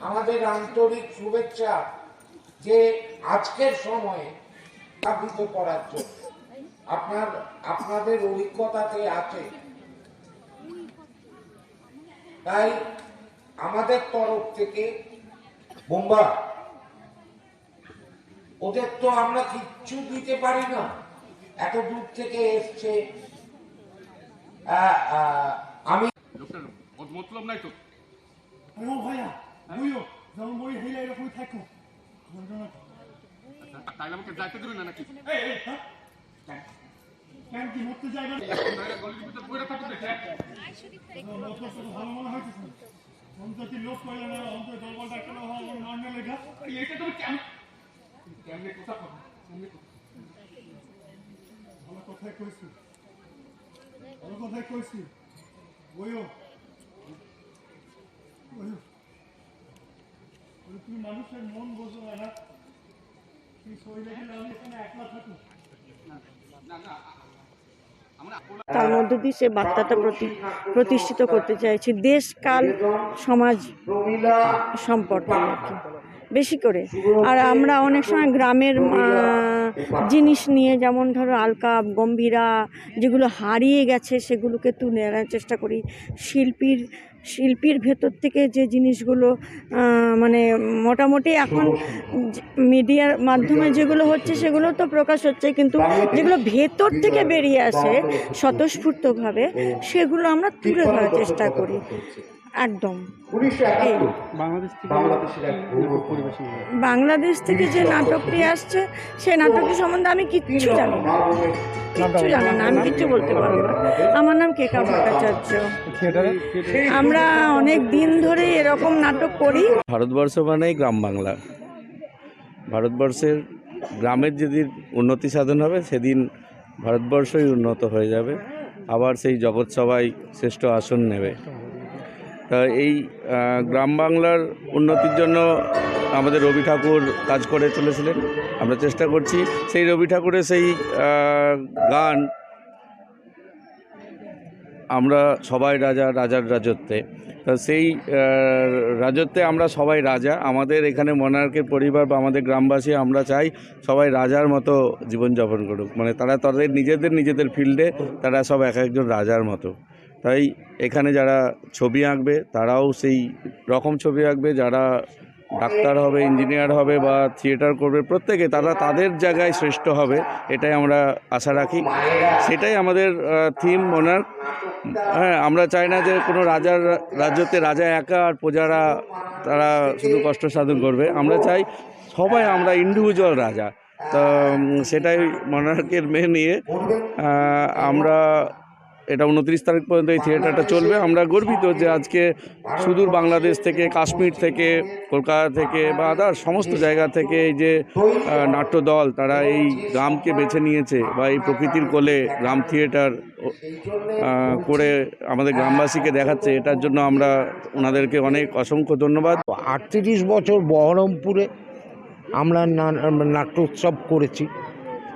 আমাদের আন্তরিক শুভেচ্ছা যে আজকের সময়ে স্থাপিত করার জন্য। আপনার, আপনাদের অভিজ্ঞতাতে আছে, তাই আমাদের তরফ থেকে বোম্বা, ওদের তো আমরা কিচ্ছু দিতে পারি না। এত দূর থেকে এসছে আমি মতলব নাই তো ও ভাইয়া বইও যেমন বই হইলে এরকমই থাকো তাইলে আমাকে যাইতে দেবে না নাকি হ্যাঁ? কেন কি মরতে যাই না গলির ভিতর পড়ে থাকবে দেখে লোক তো শুধু ভালো মনে হইতেছে অন্ততি লোক কইলে না অন্তত দলবল ডাক্তার হওয়া নর্মাল লেখা এইটা তুমি কেমন কেমনে কথা কথা কেমনে কথা ভালো তুমি মানুষের মন বোঝো না শরীরে গেলে আমি এখানে একলা তার মধ্য দিয়ে সে বার্তাটা প্রতি প্রতিষ্ঠিত করতে চাইছে দেশ, কাল, সমাজ সম্পর্কে বেশি করে। আর আমরা অনেক সময় গ্রামের জিনিস নিয়ে যেমন ধরো আলকাপ গম্ভীরা যেগুলো হারিয়ে গেছে সেগুলোকে তুলে আনার চেষ্টা করি। শিল্পীর শিল্পীর ভেতর থেকে যে জিনিসগুলো মানে মোটামুটি এখন মিডিয়ার মাধ্যমে যেগুলো হচ্ছে সেগুলো তো প্রকাশ হচ্ছে, কিন্তু যেগুলো ভেতর থেকে বেরিয়ে আসে স্বতঃস্ফূর্তভাবে সেগুলো আমরা তুলে ধরার চেষ্টা করি। একদম। বাংলাদেশ থেকে যে নাটকটি আসছে সেই নাটকটি সম্বন্ধে আমি কিচ্ছু জানি না। কিচ্ছু জানি না আমি কিচ্ছু বলতে পারব না। আমার নাম কেকা ভট্টাচার্য। আমরা অনেক দিন ধরে এরকম নাটক করি। ভারতবর্ষ মানেই গ্রাম বাংলা। ভারতবর্ষের গ্রামের যেদিন উন্নতি সাধন হবে সেদিন ভারতবর্ষই উন্নত হয়ে যাবে। আবার সেই জগৎসভায় শ্রেষ্ঠ আসন নেবে। এই গ্রাম বাংলার উন্নতির জন্য আমাদের রবি ঠাকুর কাজ করে চলেছিলেন। আমরা চেষ্টা করছি সেই রবি ঠাকুরের সেই গান আমরা সবাই রাজা, রাজার রাজত্বে। তা সেই রাজত্বে আমরা সবাই রাজা। আমাদের এখানে মনার্কের পরিবার বা আমাদের গ্রামবাসী আমরা চাই সবাই রাজার মতো জীবনযাপন করুক। মানে তারা তাদের নিজেদের নিজেদের ফিল্ডে তারা সব এক একজন রাজার মতো। তাই এখানে যারা ছবি আঁকবে, তারাও সেই রকম ছবি আঁকবে, যারা ডাক্তার হবে, ইঞ্জিনিয়ার হবে বা থিয়েটার করবে, প্রত্যেকে তারা তাদের জায়গায় শ্রেষ্ঠ হবে, এটাই আমরা আশা রাখি। সেটাই আমাদের থিম ওনার হ্যাঁ। আমরা চাই না যে কোনো রাজার রাজ্যতে রাজা একা আর প্রজারা তারা শুধু কষ্ট সাধন করবে। আমরা চাই সবাই আমরা ইন্ডিভিজুয়াল রাজা। তো সেটাই মনার্কের মেয়ে নিয়ে আমরা এটা উনত্রিশ তারিখ পর্যন্ত এই থিয়েটারটা চলবে। আমরা গর্বিত যে আজকে সুদূর বাংলাদেশ থেকে কাশ্মীর থেকে কলকাতা থেকে বা আদার সমস্ত জায়গা থেকে এই যে আহ, নাট্যদল তারা এই গ্রামকে বেছে নিয়েছে বা এই প্রকৃতির কোলে গ্রাম থিয়েটার করে আমাদের গ্রামবাসীকে দেখাচ্ছে। এটার জন্য আমরা ওনাদেরকে অনেক অসংখ্য ধন্যবাদ। আটত্রিশ বছর বহরমপুরে আমরা নাট্যোৎসব করেছি।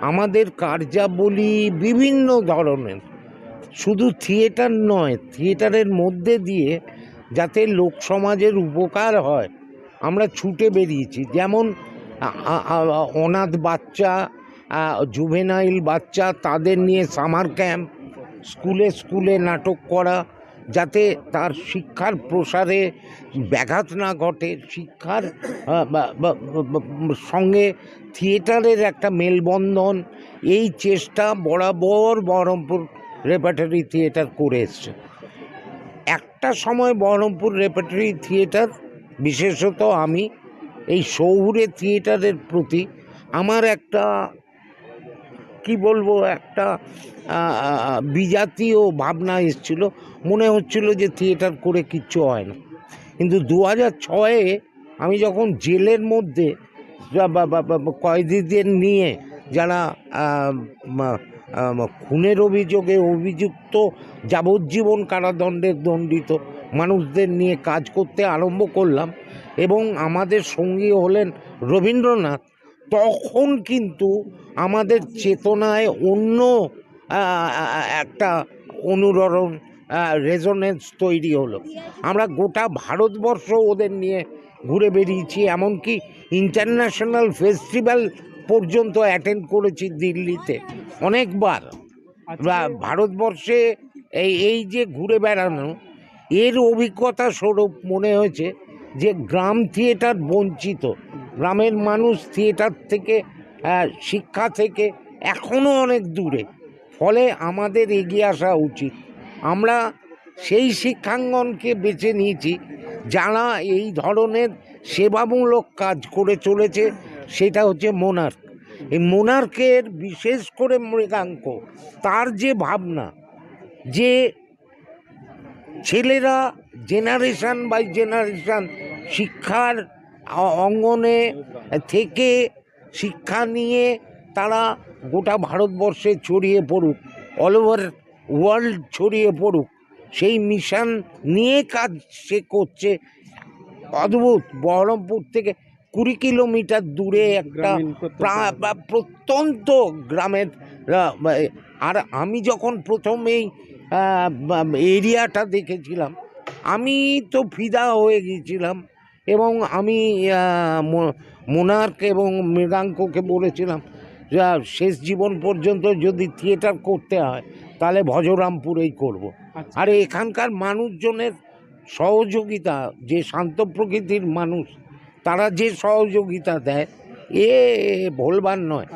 আমাদের কার্যাবলী বিভিন্ন ধরনের। শুধু থিয়েটার নয়, থিয়েটারের মধ্যে দিয়ে যাতে লোক সমাজের উপকার হয়, আমরা ছুটে বেরিয়েছি। যেমন অনাথ বাচ্চা জুভেনাইল বাচ্চা, তাদের নিয়ে সামার ক্যাম্প, স্কুলে স্কুলে নাটক করা, যাতে তার শিক্ষার প্রসারে ব্যাঘাত না ঘটে, শিক্ষার সঙ্গে থিয়েটারের একটা মেলবন্ধন, এই চেষ্টা বরাবর বহরমপুর রেপার্টারি থিয়েটার করে এসছে। একটা সময় বহরমপুর রেপার্টারি থিয়েটার, বিশেষত আমি, এই শহুরে থিয়েটারের প্রতি আমার একটা, কি বলব, একটা বিজাতীয় ভাবনা এসেছিল। মনে হচ্ছিল যে থিয়েটার করে কিচ্ছু হয় না। কিন্তু দু হাজার ছয়ে আমি যখন জেলের মধ্যে কয়েদিদের নিয়ে যারা খুনের অভিযোগে অভিযুক্ত যাবজ্জীবন কারাদণ্ডের দণ্ডিত মানুষদের নিয়ে কাজ করতে আরম্ভ করলাম এবং আমাদের সঙ্গী হলেন রবীন্দ্রনাথ। তখন কিন্তু আমাদের চেতনায় অন্য একটা অনুরণন রেজনেন্স তৈরি হলো। আমরা গোটা ভারতবর্ষ ওদের নিয়ে ঘুরে বেরিয়েছি এমনকি ইন্টারন্যাশনাল ফেস্টিভ্যাল পর্যন্ত অ্যাটেন্ড করেছি দিল্লিতে। অনেকবার। বা ভারতবর্ষে এই এই যে ঘুরে বেড়ানো এর অভিজ্ঞতা স্বরূপ মনে হয়েছে যে গ্রাম থিয়েটার বঞ্চিত। গ্রামের মানুষ থিয়েটার থেকে শিক্ষা থেকে এখনও অনেক দূরে। ফলে আমাদের এগিয়ে আসা উচিত। আমরা সেই শিক্ষাঙ্গনকে বেছে নিয়েছি যারা এই ধরনের সেবামূলক কাজ করে চলেছে। সেটা হচ্ছে মোনার্ক এই মোনার্কের বিশেষ করে মৃগাঙ্ক, তার যে ভাবনা, যে ছেলেরা জেনারেশান বাই জেনারেশান শিক্ষার অঙ্গনে থেকে শিক্ষা নিয়ে তারা গোটা ভারতবর্ষে ছড়িয়ে পড়ুক অল ওভার ওয়ার্ল্ড ছড়িয়ে পড়ুক, সেই মিশন নিয়ে কাজ সে করছে। অদ্ভুত, বহরমপুর থেকে কুড়ি কিলোমিটার দূরে একটা প্রত্যন্ত গ্রামের আর আমি যখন প্রথম এই এরিয়াটা দেখেছিলাম আমি তো ফিদা হয়ে গিয়েছিলাম এবং আমি মোনার্ক এবং মৃগাঙ্ককে বলেছিলাম যে শেষ জীবন পর্যন্ত যদি থিয়েটার করতে হয় তাহলে ভজরামপুরেই করব। আর এখানকার মানুষজনের সহযোগিতা যে শান্ত প্রকৃতির মানুষ তারা যে সহযোগিতা দেয় এ ভোলবার নয়।